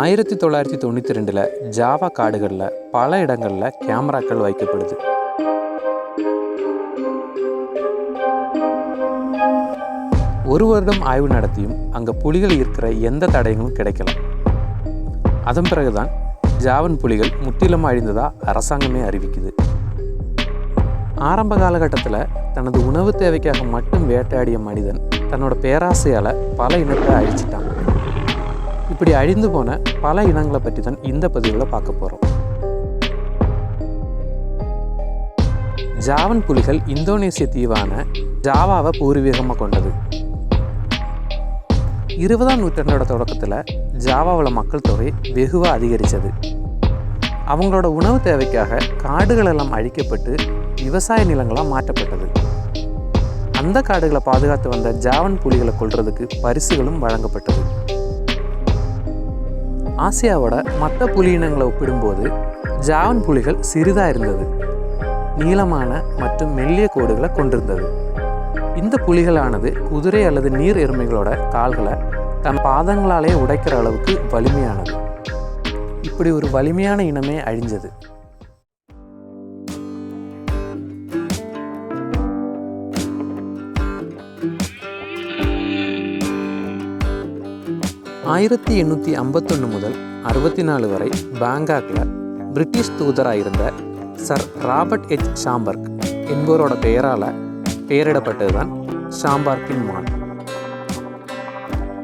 ஆயிரத்தி தொள்ளாயிரத்தி தொண்ணூற்றி ரெண்டில் ஜாவா காடுகளில் பல இடங்களில் கேமராக்கள் வைக்கப்படுது. ஒரு வருடம் ஆய்வு நடத்தியும் அங்கே புலிகள் இருக்கிற எந்த தடயங்களும் கிடைக்கல. அதன் பிறகுதான் ஜாவன் புலிகள் முற்றிலும் அழிந்ததா அரசாங்கமே அறிவிக்குது. ஆரம்ப காலகட்டத்தில் தனது உணவு தேவைக்காக மட்டும் வேட்டையாடிய மனிதன் தன்னோட பேராசையால் பல இனத்தை அழிச்சிட்டான். இப்படி அழிந்து போன பல இனங்களை பற்றி தான் இந்த பதிவில் பார்க்க போகிறோம் ஜாவன் புலிகள் இந்தோனேசிய தீவான ஜாவாவை பூர்வீகமாக கொண்டது. இருபதாம் நூற்றாண்டோட தொடக்கத்தில் ஜாவாவில் மக்கள் தொகை வெகுவாக அதிகரித்தது அவங்களோட உணவு தேவைக்காக காடுகள் எல்லாம் அழிக்கப்பட்டு விவசாய நிலங்களாக மாற்றப்பட்டது. அந்த காடுகளை பாதுகாத்து வந்த ஜாவன் புலிகளை கொல்றதுக்கு பரிசுகளும் வழங்கப்பட்டது. ஆசியாவோட மற்ற புலி இனங்களை ஒப்பிடும்போது ஜாவன் புலிகள் சிறிதாக இருந்தது. நீளமான மற்றும் மெல்லிய கோடுகளை கொண்டிருந்தது. இந்த புலிகளானது குதிரை அல்லது நீர் எருமைகளோட கால்களை தன் பாதங்களாலே உடைக்கிற அளவுக்கு வலிமையானது. இப்படி ஒரு வலிமையான இனமே அழிஞ்சது. ஆயிரத்தி எண்ணூற்றி ஐம்பத்தொன்று முதல் அறுபத்தி நாலு வரை பேங்காக்கில் பிரிட்டிஷ் தூதராக இருந்த சர் ராபர்ட் எச். ஷாம்பர்க் என்பவரோட பெயரால் பெயரிடப்பட்டது தான் ஷாம்பார்க்கின் மான்.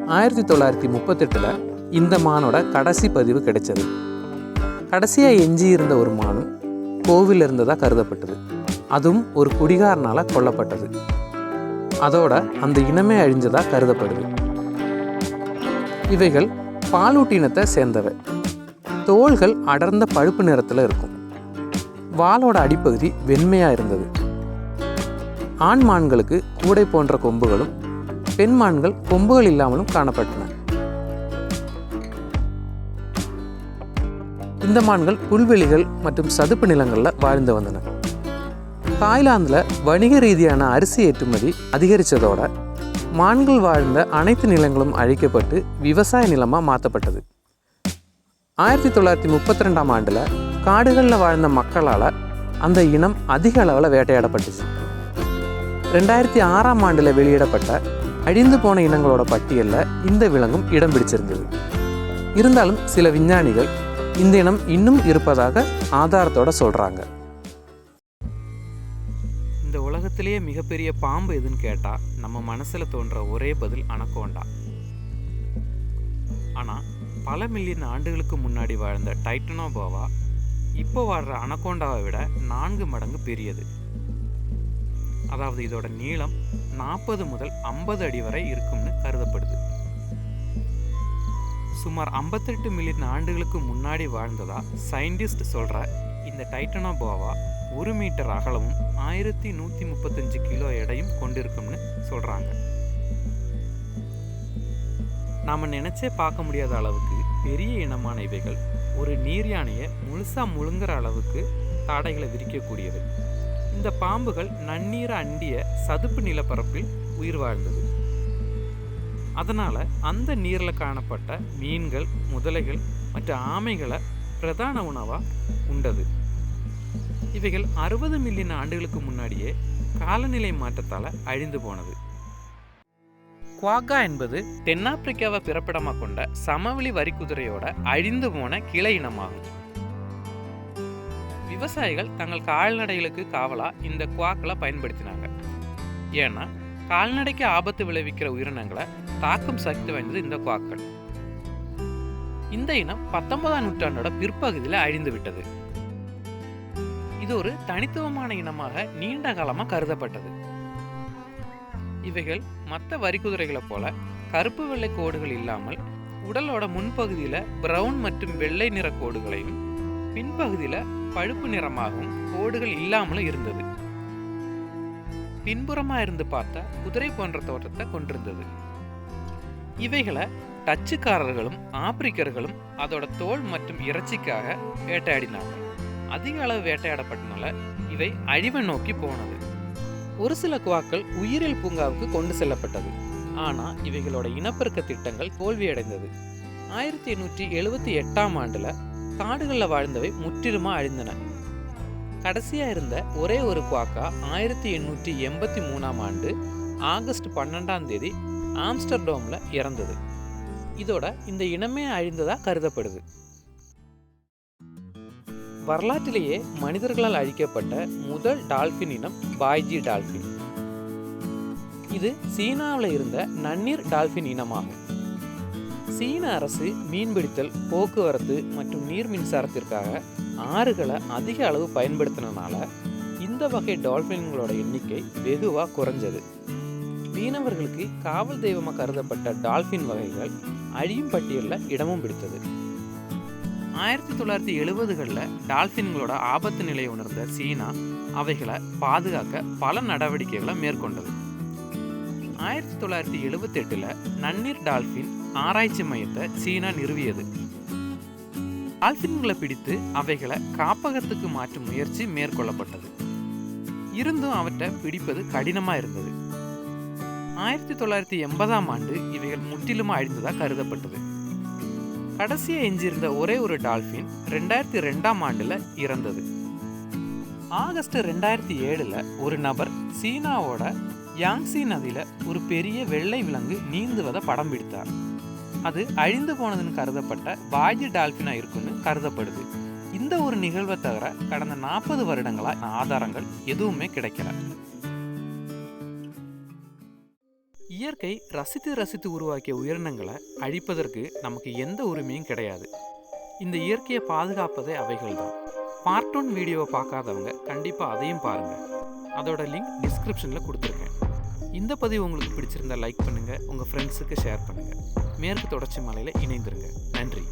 ஆயிரத்தி தொள்ளாயிரத்தி முப்பத்தெட்டில் இந்த மானோட கடைசி பதிவு கிடைச்சது. கடைசியாக எஞ்சி இருந்த ஒரு மானும் கோவில் இருந்ததாக கருதப்பட்டது. அதுவும் ஒரு குடிகாரனால் கொல்லப்பட்டது. அதோட அந்த இனமே அழிஞ்சதாக கருதப்படுது. இவைகள் பாலூட்டினத்தை சேர்ந்தவை. தோள்கள் அடர்ந்த பழுப்பு நிறத்தில் இருக்கும். வாலோட அடிப்பகுதி வெண்மையாக இருந்தது. ஆண் மான்களுக்கு கூடை போன்ற கொம்புகளும் பெண் மான்கள் கொம்புகள் இல்லாமலும் காணப்பட்டன. இந்த மான்கள் புல்வெளிகள் மற்றும் சதுப்பு நிலங்களில் வாழ்ந்து வந்தன. தாய்லாந்தில் வணிக ரீதியான அரிசி ஏற்றுமதி அதிகரித்ததோட மான்கள் வாழ்ந்த அனைத்து நிலங்களும் அழிக்கப்பட்டு விவசாய நிலமாக மாற்றப்பட்டது ஆயிரத்தி தொள்ளாயிரத்தி முப்பத்தி ரெண்டாம் ஆண்டில் காடுகளில் வாழ்ந்த மக்களால் அந்த இனம் அதிக அளவில் வேட்டையாடப்பட்டுச்சு. ரெண்டாயிரத்தி ஆறாம் ஆண்டில் வெளியிடப்பட்ட அழிந்து போன இனங்களோட பட்டியலில் இந்த விலங்கும் இடம் பிடிச்சிருந்தது. இருந்தாலும் சில விஞ்ஞானிகள் இந்த இனம் இன்னும் இருப்பதாக ஆதாரத்தோட சொல்கிறாங்க உலகத்திலேயே மிகப்பெரிய பாம்பு எதுன்னு கேட்டால் நம்ம மனசில் தோன்ற ஒரே பதில் அனக்கோண்டா. ஆனால் பல மில்லியன் ஆண்டுகளுக்கு முன்னாடி வாழ்ந்த டைட்டனோபோவா இப்போ வாழ்கிற அனக்கோண்டாவை விட நான்கு மடங்கு பெரியது. அதாவது இதோட நீளம் நாற்பது முதல் ஐம்பது அடி வரை இருக்கும்னு கருதப்படுது. சுமார் ஐம்பத்தெட்டு மில்லியன் ஆண்டுகளுக்கு முன்னாடி வாழ்ந்ததா சயின்டிஸ்ட் சொல்கிற இந்த டைட்டனோபோவா ஒரு மீட்டர் அகலமும் ஆயிரத்தி நூற்றி முப்பத்தஞ்சு கிலோ எடையும் கொண்டிருக்கும்னு சொல்கிறாங்க நாம் நினச்சே பார்க்க முடியாத அளவுக்கு பெரிய இனமான இவைகள். ஒரு நீர் யானையை முழுசாக முழுங்குற அளவுக்கு தாடைகளை விரிக்கக்கூடியது இந்த பாம்புகள் நன்னீரை அண்டிய சதுப்பு நிலப்பரப்பில் உயிர் வாழ்ந்தது. அதனால் அந்த நீரில் காணப்பட்ட மீன்கள் முதலைகள் மற்றும் ஆமைகளை பிரதான உணவாக உண்டது. இவைகள் அறுபது மில்லியன் ஆண்டுகளுக்கு முன்னாடியே காலநிலை மாற்றத்தால் அழிந்து போனது. குவாகா என்பது தென்னாப்பிரிக்காவை பிறப்பிடமாக கொண்ட சமவெளி வரிக்குதிரையோட அழிந்து போன கிளை இனமாகும். விவசாயிகள் தங்கள் கால்நடைகளுக்கு காவலா இந்த குவாக்களை பயன்படுத்தினாங்க. ஏன்னா கால்நடைக்கு ஆபத்து விளைவிக்கிற உயிரினங்களை தாக்கும் சக்தி வாய்ந்தது இந்த குவாக்கள். இந்த இனம் பத்தொன்பதாம் நூற்றாண்டோட பிற்பகுதியில் அழிந்து விட்டது. இது ஒரு தனித்துவமான இனமாக நீண்ட காலமாக கருதப்பட்டது. இவைகள் மற்ற வரிக்குதிரைகளை போல கருப்பு வெள்ளை கோடுகள் இல்லாமல் உடலோட முன்பகுதியில் பிரவுன் மற்றும் வெள்ளை நிற கோடுகளையும் பின்பகுதியில் பழுப்பு நிறமாகவும் கோடுகள் இல்லாமலும் இருந்தது. பின்புறமாக இருந்து பார்த்தா குதிரை போன்ற தோற்றத்தை கொண்டிருந்தது. இவைகளை டச்சுக்காரர்களும் ஆப்பிரிக்கர்களும் அதோட தோல் மற்றும் இறைச்சிக்காக வேட்டையாடினாங்க அதிக அளவு வேட்டையாடப்பட்டனால இவை அழிவை நோக்கி போனது. ஒரு சில குவாக்கள் உயிரியல் பூங்காவுக்கு கொண்டு செல்லப்பட்டது. ஆனால் இவைகளோட இனப்பெருக்க திட்டங்கள் தோல்வியடைந்தது. ஆயிரத்தி எண்ணூற்றி எழுபத்தி எட்டாம் ஆண்டில் காடுகளில் வாழ்ந்தவை முற்றிலுமாக அழிந்தன. கடைசியாக இருந்த ஒரே ஒரு குவாக்கா ஆயிரத்தி எண்ணூற்றி எண்பத்தி மூணாம் ஆண்டு ஆகஸ்ட் பன்னெண்டாம் தேதி ஆம்ஸ்டர்டோமில் இறந்தது. இதோட இந்த இனமே அழிந்ததாக கருதப்படுது. வரலாற்றிலேயே மனிதர்களால் அழிக்கப்பட்ட முதல் டால்ஃபின் இனம் பாய்ஜி டால்ஃபின் இது சீனாவில் இருந்த நன்னீர் டால்ஃபின் இனமாகும். சீன அரசு மீன்பிடித்தல் போக்குவரத்து மற்றும் நீர் மின்சாரத்திற்காக ஆறுகளை அதிக அளவு பயன்படுத்தினால இந்த வகை டால்ஃபின்களோட எண்ணிக்கை வெகுவாக குறைஞ்சது. மீனவர்களுக்கு காவல் தெய்வமாக கருதப்பட்ட டால்ஃபின் வகைகள் அழியும் பட்டியலில் இடமும் பிடித்தது. ஆயிரத்தி தொள்ளாயிரத்தி எழுபதுகளில் டால்ஃபின்களோட ஆபத்து நிலையை உணர்ந்த சீனா அவைகளை பாதுகாக்க பல நடவடிக்கைகளை மேற்கொண்டது. ஆயிரத்தி தொள்ளாயிரத்தி எழுபத்தெட்டில் நன்னீர் டால்ஃபின் ஆராய்ச்சி மையத்தை சீனா நிறுவியது. டால்ஃபின்களை பிடித்து அவைகளை காப்பகத்துக்கு மாற்றும் முயற்சி மேற்கொள்ளப்பட்டது. இருந்தும் அவற்றை பிடிப்பது கடினமாக இருந்தது. ஆயிரத்தி தொள்ளாயிரத்தி எண்பதாம் ஆண்டு இவைகள் முற்றிலுமாக அழிந்ததாக கருதப்பட்டது. கடைசியாக எஞ்சியிருந்த ஒரே ஒரு டால்ஃபின் ரெண்டாயிரத்தி ரெண்டாம் ஆண்டில் இறந்தது. ஆகஸ்ட் ரெண்டாயிரத்தி ஏழில் ஒரு நபர் சீனாவோட யாங்ஸி நதியில் ஒரு பெரிய வெள்ளை விலங்கு நீந்துவதை படம் பிடித்தார். அது அழிந்து போனதுன்னு கருதப்பட்ட பாஜி டால்ஃபினாக இருக்குன்னு கருதப்படுது. இந்த ஒரு நிகழ்வை தவிர கடந்த நாற்பது வருடங்களாக ஆதாரங்கள் எதுவுமே கிடைக்கல. இயற்கை ரசித்து ரசித்து உருவாக்கிய உயிரினங்களை அழிப்பதற்கு நமக்கு எந்த உரிமையும் கிடையாது. இந்த இயற்கையை பாதுகாப்பதே அவைகள் தான் பார்ட் ஒன் வீடியோவை பார்க்காதவங்க கண்டிப்பாக அதையும் பாருங்கள் அதோட லிங்க் டிஸ்கிரிப்ஷனில் கொடுத்துருக்கேன். இந்த பதிவு உங்களுக்கு பிடிச்சிருந்தா லைக் பண்ணுங்கள் உங்கள் ஃப்ரெண்ட்ஸுக்கு ஷேர் பண்ணுங்கள் மேற்கு தொடர்ச்சி மலையில் இணைந்துருங்க. நன்றி.